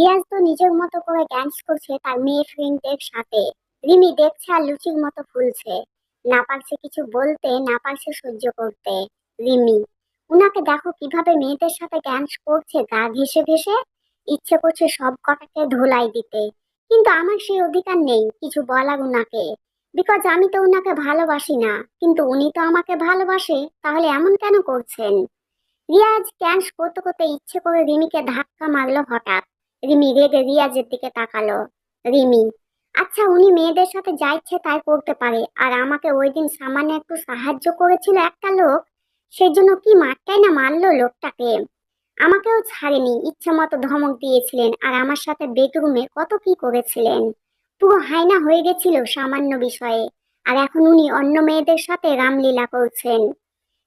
রিয়াজ তো নিজের মতো করে ডান্স করছে তার মেয়ে ফ্রেন্ডদের সাথে। রিমি দেখছে আর লুচির মতো ফুলছে। না পারছে কিছু বলতে, না পারছে সহ্য করতে। রিমি, উনাকে দেখো কীভাবে মেয়েদের সাথে ডান্স করছে, গা ঘেসে ঘেসে ইচ্ছে করছে সব কটাকে ধোলাই দিতে। কিন্তু আমার সেই অধিকার নেই কিছু বলার উনাকে। বিকজ আমি তো উনাকে ভালোবাসি না। কিন্তু উনি তো আমাকে ভালোবাসে, তাহলে এমন কেন করছেন? রিয়াজ ড্যান্স করতে করতে ইচ্ছে করে রিমিকে ধাক্কা মারলো হঠাৎ। রিমি রেগে রিয়াজের দিকে তাকালো। রিমি আচ্ছা উনি মেয়েদের সাথে যা ইচ্ছে তাই করতে পারে, আর আমাকে ওই দিন সামান্য একটু সাহায্য করেছিল একটা লোক, সেই জন্য কি মারটাই না মারলো লোকটাকে? আমাকেও ছাড়েনি, ইচ্ছে মতো ধমক দিয়েছিলেন, আর আমার সাথে বেডরুমে কত কি করেছিলেন? পুরো হাইনা হয়ে গেছিল সামান্য বিষয়ে, আর এখন উনি অন্য মেয়েদের সাথে রামলীলা করছেন।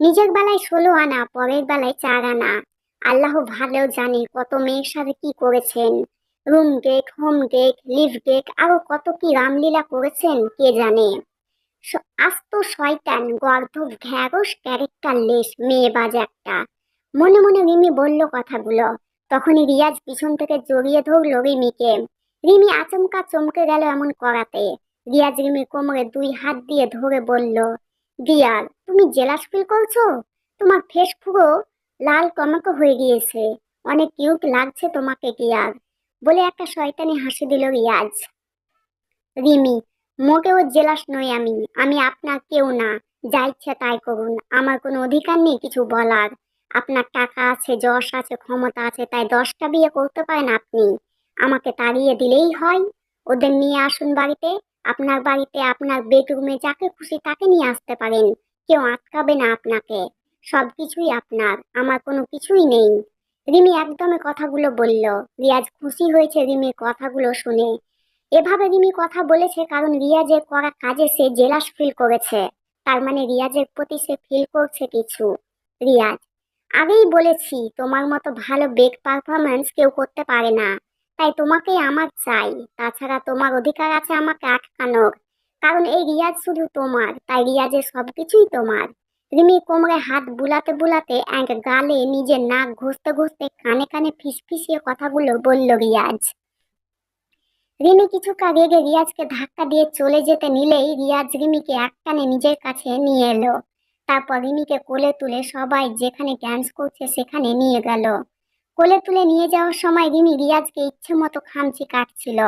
নিজের বেলায় ষোলো আনা, পরের বেলায় চার আনা। আল্লাহ ভালো জানে কত মেয়ের সাথে কি করেছেন। Room date home date live date আরও কত কি রামলীলা করেছেন, কে জানে। আস্ত শয়তান গর্ধ গর্ধব ঢ্যাগস ক্যারেক্টারলেস মেয়ে বাজ একটা। মনে মনে রিমি বলল কথাগুলো। তখনই রিয়াজ পিছন থেকে জড়িয়ে ধরলো রিমিকে। রিমি আচমকা চমকে গেল এমন করাতে। রিয়াজ রিমির কোমরে দুই হাত দিয়ে ধরে বলল দিয়ার তুমি জেলাস ফিল করছ? তোমার ফেস পুরো লাল টমেটো হয়ে গিয়েছে। অনেক কিউট লাগছে তোমাকে গিয়ার বলে একটা শয়তানি হাসি দিল রিয়াজ। রিমি, মোটেও জেলাস নই আমি। আমি আপনার কেউ না। যা ইচ্ছে তাই করুন। আমার কোনো অধিকার নেই কিছু বলার। আপনার টাকা আছে, যশ আছে, ক্ষমতা আছে, তাই দশটা বিয়ে করতে পারেন আপনি। আমাকে তাড়িয়ে দিলেই হয়। ওদের নিয়ে আসুন বাড়িতে। আপনার বাড়িতে আপনার বেডরুমে যাকে খুশি তাকে নিয়ে আসতে পারেন। কেউ আটকাবে না আপনাকে। সব কিছুই আপনার, আমার কোনো কিছুই নেই। রিমি একদমে কথাগুলো বলল। রিয়াজ খুশি হয়েছে রিমির কথাগুলো শুনে। এভাবে রিমি কথা বলেছে কারণ রিয়াজের করা কাজে সে জেলাস ফিল করেছে। তার মানে রিয়াজের প্রতি সে ফিল করছে কিছু। রিয়াজ, আগেই বলেছি তোমার মতো ভালো বেগ পারফরমেন্স কেউ করতে পারে না। তাই তোমাকেই আমার চাই। তাছাড়া তোমার অধিকার আছে আমাকে আটকানোর। কারণ এই রিয়াজ শুধু তোমার, তাই রিয়াজের সবকিছুই তোমার। রিমি কোমরে হাত বুলাতে বুলাতে এক গালে নিজের নাক ঘষতে ঘষতে কানে কানে ফিসফিসিয়ে কথাগুলো বলল রিয়াজ। রিমি কিছুটা রেগে রিয়াজকে ধাক্কা দিয়ে চলে যেতে নিলেই রিয়াজ রিমিকে একটানে নিজের কাছে নিয়ে এলো। তারপর রিমিকে কোলে তুলে সবাই যেখানে ড্যান্স করছে সেখানে নিয়ে গেল। কোলে তুলে নিয়ে যাওয়ার সময় রিমি রিয়াজকে ইচ্ছে মতো খামচি কাটছিল।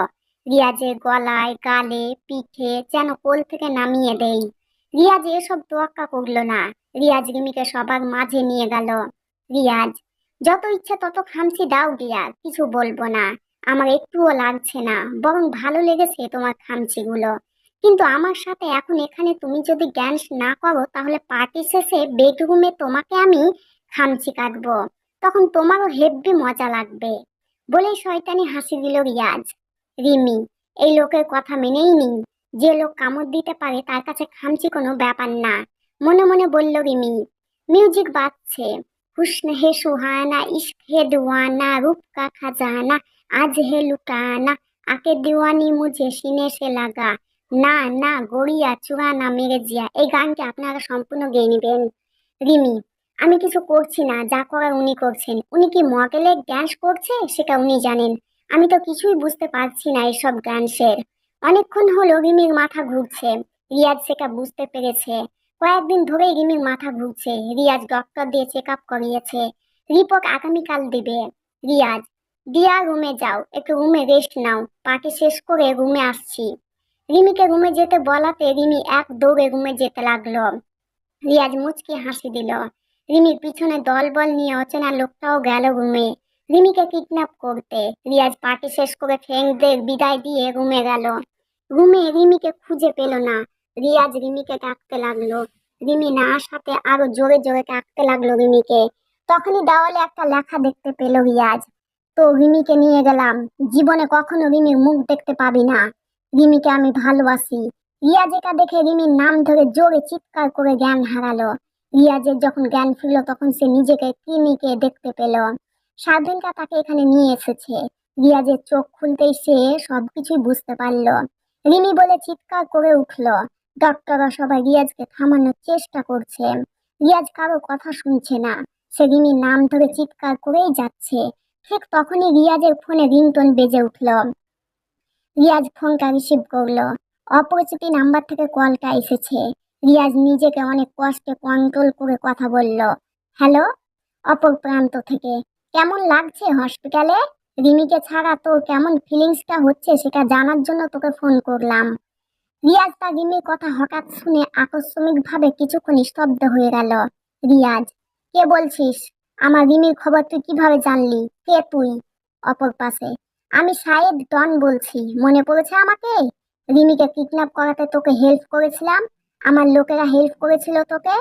রিয়াজের গলায় গালে পিঠে যেন কোল থেকে নামিয়ে দেই রিয়াজ এসব তোয়াক্কা করল না। রিয়াজ রিমিকে সবার মাঝে নিয়ে গেল। রিয়াজ, যত ইচ্ছে তত খামচি দাও রিয়াজ কিছু বলব না। আমার একটুও লাগছে না, বরং ভালো লেগেছে তোমার খামচিগুলো। কিন্তু আমার সাথে এখন এখানে তুমি যদি জ্ঞান না করো, তাহলে পার্টি শেষে বেডরুমে তোমাকে আমি খামচি কাটবো। তখন তোমারও হেব্বি মজা লাগবে। বলেই শয়তানি হাসি দিল রিয়াজ। রিমি, এই লোকের কথা মেনেই নিন যে লোক কামড় দিতে পারে তার কাছে খামচি কোনো ব্যাপার না। মনে মনে বলল রিমি, মিউজিক বাজছে। হুসন হে সুহানা ইश्क হে দুয়ানা রূপ কা খাজানা, আজ হে লুটানা আকে দিওয়ানি মুঝে সিনে সে লাগা। না না, গড়িয়া চুরানা মেরে জিয়া। এই গানটা আপনারা সম্পূর্ণ গেয়ে নেবেন। রিমি, আমি কিছু করছি না, যা করার উনি করছেন। উনি কি মডেলের ড্যান্স করছে? সেটা উনি জানেন। আমি তো কিছুই বুঝতে পারছি না এইসব ড্যান্সের অনেকক্ষণ হলো রিমির মাথা ঘুরছে। রিয়াজ সেটা বুঝতে পেরেছে। কয়েকদিন ধরেই রিমির মাথা ঘুরছে। রিয়াজ ডক্টর দিয়ে চেক আপ করিয়েছে। রিপোর্ট আগামীকাল দিবে। রিয়াজ দিয়া রুমে যাও। একটু রুমে রেস্ট নাও। পার্টি শেষ করে রুমে আসছি। রিমিকে রুমে যেতে বলাতে রিমি এক দৌড়ে রুমে যেতে লাগল। রিয়াজ মুচকি হাসি দিল। রিমির পিছনে দলবল নিয়ে অচেনা লোকটাও গেল রুমে রিমিকে কিডন্যাপ করতে। রিয়াজ পার্টি শেষ করে ফ্রেন্ডদের বিদায় দিয়ে রুমে গেল। রুমে রিমিকে খুঁজে পেল না। রিয়াজ রিমিকে ডাকতে লাগল। রিমি না আসাতে আরও জোরে জোরে ডাকতে লাগল রিমিকে। তখনই দেওয়ালে একটা লেখা দেখতে পেল রিয়াজ। তো রিমিকে নিয়ে গেলাম। জীবনে কখনো রিমির মুখ দেখতে পাবি না। রিমিকে আমি ভালোবাসি। রিয়াজ এটা দেখে রিমির নাম ধরে জোরে চিৎকার করে জ্ঞান হারালো। রিয়াজের যখন জ্ঞান ফিরল, তখন সে নিজেকে ক্লিনিকে দেখতে পেল। স্বাধীনটা তাকে এখানে নিয়ে এসেছে। রিয়াজের চোখ খুলতেই সে সবকিছুই বুঝতে পারল। রিমি বলে চিৎকার করে উঠল। ডক্টররা সবাই রিয়াজকে থামানোর চেষ্টা করছে। রিয়াজ কারও কথা শুনছে না। সে রিমির নাম ধরে চিৎকার করেই যাচ্ছে। ঠিক তখনই রিয়াজের ফোনে রিংটোন বেজে উঠল। রিয়াজ ফোনটা রিসিভ করল। অপরিচিত নাম্বার থেকে কলটা এসেছে। রিয়াজ নিজেকে অনেক কষ্টে কন্ট্রোল করে কথা বলল। হ্যালো? অপর প্রান্ত থেকে। কেমন লাগছে হসপিটালে? রিমিকে ছাড়া তোর কেমন ফিলিংসটা হচ্ছে সেটা জানার জন্য তোকে ফোন করলাম। রিয়াজ তার রিমির কথা হঠাৎ শুনে আকস্মিকভাবে কিছুক্ষণ স্তব্ধ হয়ে গেল। রিয়াজ, কে বলছিস? আমার রিমির খবর তুই কীভাবে জানলি? কে তুই? অপর পাশে, আমি সাইদ ডন বলছি, মনে পড়েছে আমাকে? রিমিকে কিডন্যাপ করাতে তোকে হেল্প করেছিলাম, আমার লোকেরা হেল্প করেছিল তোকে?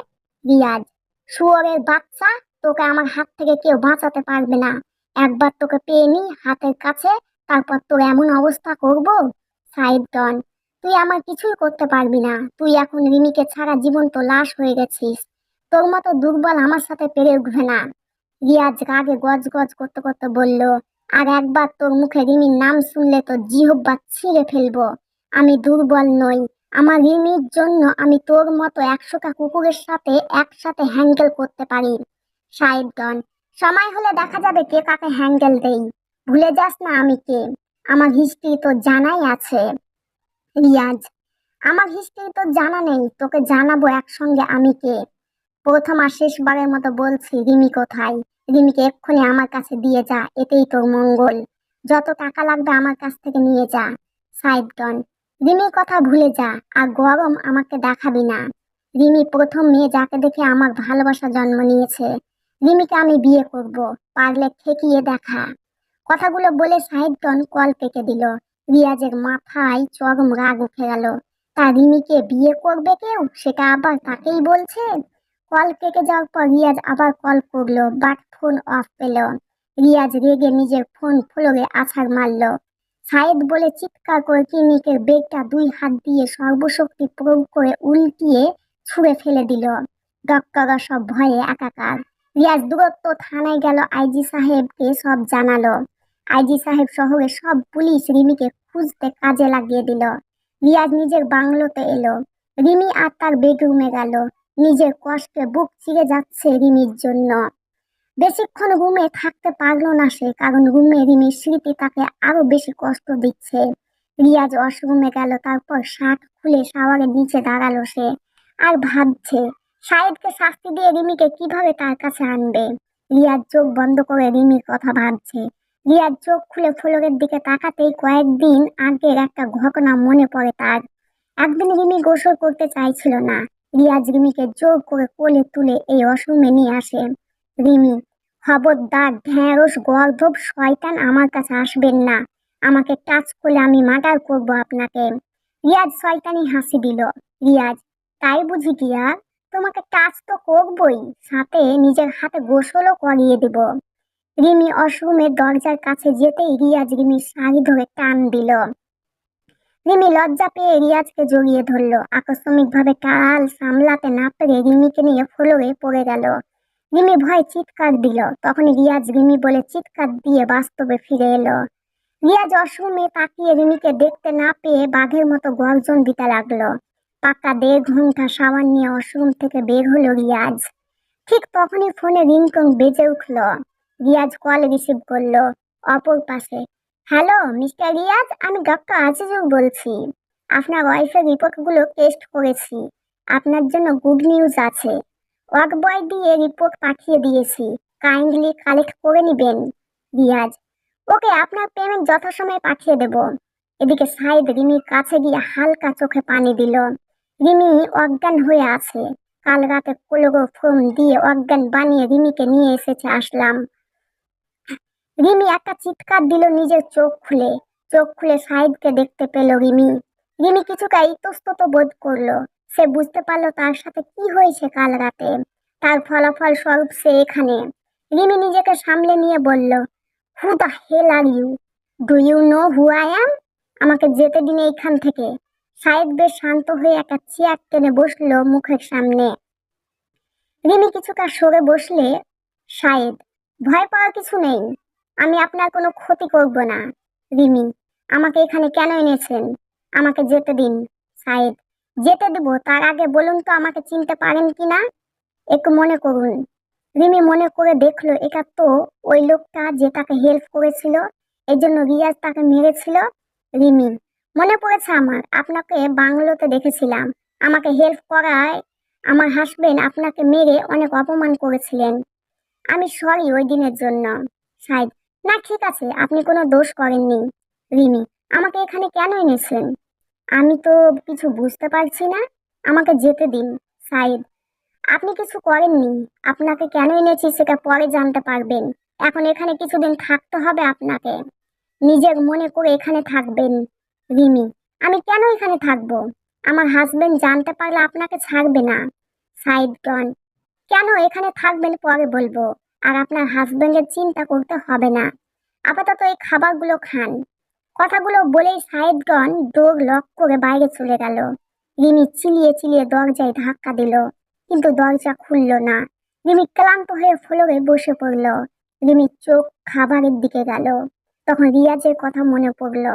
রিয়াজ, শুয়োরের বাচ্চা? তোকে আমার হাত থেকে কেউ বাঁচাতে পারবে না। একবার তোকে পেয়ে নি হাতের কাছে, তারপর তোর এমন অবস্থা করব, সাইদ ডন। তুই আমার কিছুই করতে পারবি না। তুই এখন রিমিকে ছাড়া জীবন্ত লাশ হয়ে গেছিস। তোর মতো দুর্বল আমার সাথে পেরে উঠবে না। রিয়াজ রাগে গজ গজ করতে করতে বলল, আর একবার তোর মুখে রিমির নাম শুনলে তো জিহব্বা ছিঁড়ে ফেলব। আমি দুর্বল নই। আমার রিমির জন্য আমি তোর মতো একশোটা কুকুরের সাথে একসাথে হ্যান্ডেল করতে পারি। সাহেবগণ সময় হলে দেখা যাবে কে কাকে হ্যান্ডেল দেই। ভুলে যাস না আমি কে। আমার হিস্ট্রি তো জানাই আছে। রিয়াজ, আমার হিস্ট্রি তো জানা নেই, তোকে জানাব একসঙ্গে আমি কে। প্রথম আর শেষবারের মতো বলছি, রিমি কোথায়? রিমিকে এক্ষুনি আমার কাছে দিয়ে যা, এতেই তোর মঙ্গল। যত টাকা লাগবে আমার কাছ থেকে নিয়ে যা সাইডগন রিমির কথা ভুলে যা, আর গরম আমাকে দেখাবি না। রিমি প্রথম মেয়ে যাকে দেখে আমার ভালোবাসা জন্ম নিয়েছে। রিমিকে আমি বিয়ে করব পারলে ঠেকিয়ে দেখা। কথাগুলো বলে সাহিদগন কল কেটে দিল। রিয়াজের মাথায় চরম রাগ উঠে গেল। তা রিমিকে বিয়ে করবে কেউ? সেটা আবার তাকেই বলছে? কল কেটে যাওয়ার পর রিয়াজ আবার কল করল, বাট ফোন অফ পেল। রিয়াজ রেগে নিজের ফোন ফ্লোরে আছাড় মারল। সাইদ বলে চিৎকার করে ক্লিনিকের বেগটা দুই হাত দিয়ে সর্বশক্তি প্রয়োগ করে উল্টিয়ে ছুঁড়ে ফেলে দিল। ডক্টররা সব ভয়ে একাকার। রিয়াজ দূরত্ব থানায় গেল আইজি সাহেবকে সব জানালো। আইজি সাহেব শহরে সব পুলিশ রিমিকে খুঁজতে কাজে লাগিয়ে দিল। রিয়াজ নিজের বাংলোতে এলো। রিমি আর তার বেডরুমে গেল। নিজের কষ্টে বুক চিরে যাচ্ছে রিমির জন্য। বেশিক্ষণ রুমে থাকতে পারল না সে, কারণ রুমে রিমির স্মৃতি তাকে আরও বেশি কষ্ট দিচ্ছে। রিয়াজ ওয়াশরুমে গেল, তারপর শার্ট খুলে শাওয়ারের নিচে দাঁড়াল সে। আর ভাবছে শাহেদকে শাস্তি দিয়ে রিমিকে কীভাবে তার কাছে আনবে? রিয়ার চোখ বন্ধ করে রিমির কথা ভাবছে। রিয়ার চোখ খুলে ফ্লোরের দিকে তাকাতেই কয়েকদিন আগের একটা ঘটনা মনে পড়ে তার। একদিন রিমি গোসল করতে চাইছিল না। রিয়াজ রিমিকে জোর করে কোলে তুলে এই ওয়াশরুমে নিয়ে আসে। রিমি, খবরদার ঢ্যাঁড়স গর্ধব, শয়তান আমার কাছে আসবেন না। আমাকে টাচ করলে আমি মার্ডার করব আপনাকে। রিয়াজ শয়তানি হাসি দিল। রিয়াজ, তাই বুঝি আর? তোমাকে টাচ তো করবই, সাথে নিজের হাতে গোসলও করিয়ে দেব। রিমি অশরুমের দরজার কাছে যেতেই রিয়াজ রিমির শাড়ি ধরে টান দিল। রিমি লজ্জা পেয়ে রিয়াজকে জড়িয়ে ধরলো। আকস্মিকভাবে কাল সামলাতে না পেরে রিমিকে নিয়ে ফ্লোরে পড়ে গেল। রিমি ভয় চিৎকার দিল। তখন রিয়াজ রিমি বলে চিৎকার দিয়ে বাস্তবে ফিরে এলো। রিয়াজ অশ্রমে তাকিয়ে রিমিকে দেখতে না পেয়ে বাঘের মতো গর্জন দিতে লাগল। পাক্কা দেড় ঘণ্টা সাবান নিয়ে অশ্রম থেকে বের হলো রিয়াজ। ঠিক তখনই ফোনে রিংটং বেজে উঠল। রিয়াজ কল রিসিভ করল অপর পাশে। হ্যালো মিস্টার রিয়াজ, আমি ডক্টর আজিজুর বলছি। আপনার ওয়াইফের রিপোর্টগুলো টেস্ট করেছি। আপনার জন্য গুড নিউজ আছে। ওয়ার্ক বয় দিয়ে রিপোর্ট পাঠিয়ে দিয়েছি। কাইন্ডলি কালেক্ট করে নেবেন। রিয়াজ, ওকে, আপনার পেমেন্ট যথাসময়ে পাঠিয়ে দেব। এদিকে সাইদ রিমির কাছে গিয়ে হালকা চোখে পানি দিল। রিমি অজ্ঞান হয়ে আছে। কাল রাতে ক্লোরোফর্ম দিয়ে অজ্ঞান বানিয়ে রিমিকে নিয়ে এসেছে আসলাম। রিমি একটা চিৎকার দিল নিজের চোখ খুলে। চোখ খুলে সাইদকে দেখতে পেল রিমি। রিমি কিছুটা ইতস্তত বোধ করল। সে বুঝতে পারল তার সাথে কি হয়েছে কাল রাতে। তার ফলাফল স্বরূপ সে এখানে। রিমি নিজেকে সামলে নিয়ে বলল who the hell are you do you know who I am আমাকে যেতে দিন এইখান থেকে। সাহেব বেশ শান্ত হয়ে একটা চেয়ার টেনে বসল মুখের সামনে। রিমি কিছুটা সরে বসলে, সাহেব, ভয় পাওয়ার কিছু নেই। আমি আপনার কোনো ক্ষতি করব না। রিমি, আমাকে এখানে কেন এনেছেন? আমাকে যেতে দিন। সাহেব, যেতে দেবো। তার আগে বলুন তো আমাকে চিনতে পারেন কি না? একটু মনে করুন। রিমি মনে করে দেখল, এটা তো ওই লোকটা যে তাকে হেল্প করেছিল এই জন্য রিয়াজ তাকে মেরেছিল। রিমি মনে পড়েছে আমার, আপনাকে বাংলোতে দেখেছিলাম। আমাকে হেল্প করায় আমার হাসবেন্ড আপনাকে মেরে অনেক অপমান করেছিলেন। আমি সরি ওই দিনের জন্য। সাইদ না, ঠিক আছে, আপনি কোনো দোষ করেননি। রিমি, আমাকে এখানে কেন এনেছেন? আমি তো কিছু বুঝতে পারছি না। আমাকে যেতে দিন। সাইদ আপনি কিছু করেননি। আপনাকে কেন এনেছি সেটা পরে জানতে পারবেন। এখন এখানে কিছুদিন থাকতে হবে আপনাকে। নিজের মনে করে এখানে থাকবেন। রিমি, আমি কেন এখানে থাকব? আমার হাজবেন্ড জানতে পারলে আপনাকে ছাড়বে না। ডন কেন এখানে থাকবেন পরে বলব, আর আপনার হাজবেন্ডের চিন্তা করতে হবে না। আপাতত এই খাবারগুলো খান। কথাগুলো বলেই সাইডগন ডোর লক করে বাইরে চলে গেল। রিমি চিলিয়ে চিলিয়ে দরজায় ধাক্কা দিল, কিন্তু দরজা খুলল না। রিমি ক্লান্ত হয়ে ফ্লোরে বসে পড়ল। রিমির চোখ খাবারের দিকে গেল। তখন রিয়াজের কথা মনে পড়ল।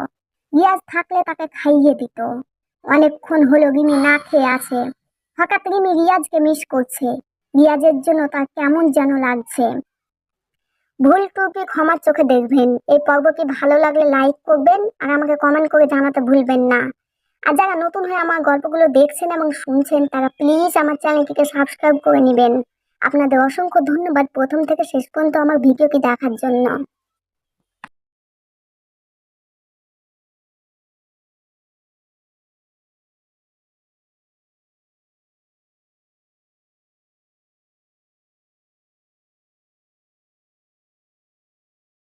রিয়াজ থাকলে তাকে খাইয়ে দিত। অনেকক্ষণ হলো রিমি না খেয়ে আছে। হঠাৎ রিমি রিয়াজকে মিস করছে। রিয়াজের জন্য তার কেমন যেন লাগছে। ভুল ত্রুটি ক্ষমার চোখে দেখবেন। এই পর্বটি ভালো লাগলে লাইক করবেন আর আমাকে কমেন্ট করে জানাতে ভুলবেন না। আর যারা নতুন হয়ে আমার গল্পগুলো দেখছেন এবং শুনছেন, তারা প্লিজ আমার চ্যানেলটিকে সাবস্ক্রাইব করে নেবেন। আপনাদের অসংখ্য ধন্যবাদ প্রথম থেকে শেষ পর্যন্ত আমার ভিডিওটি দেখার জন্য।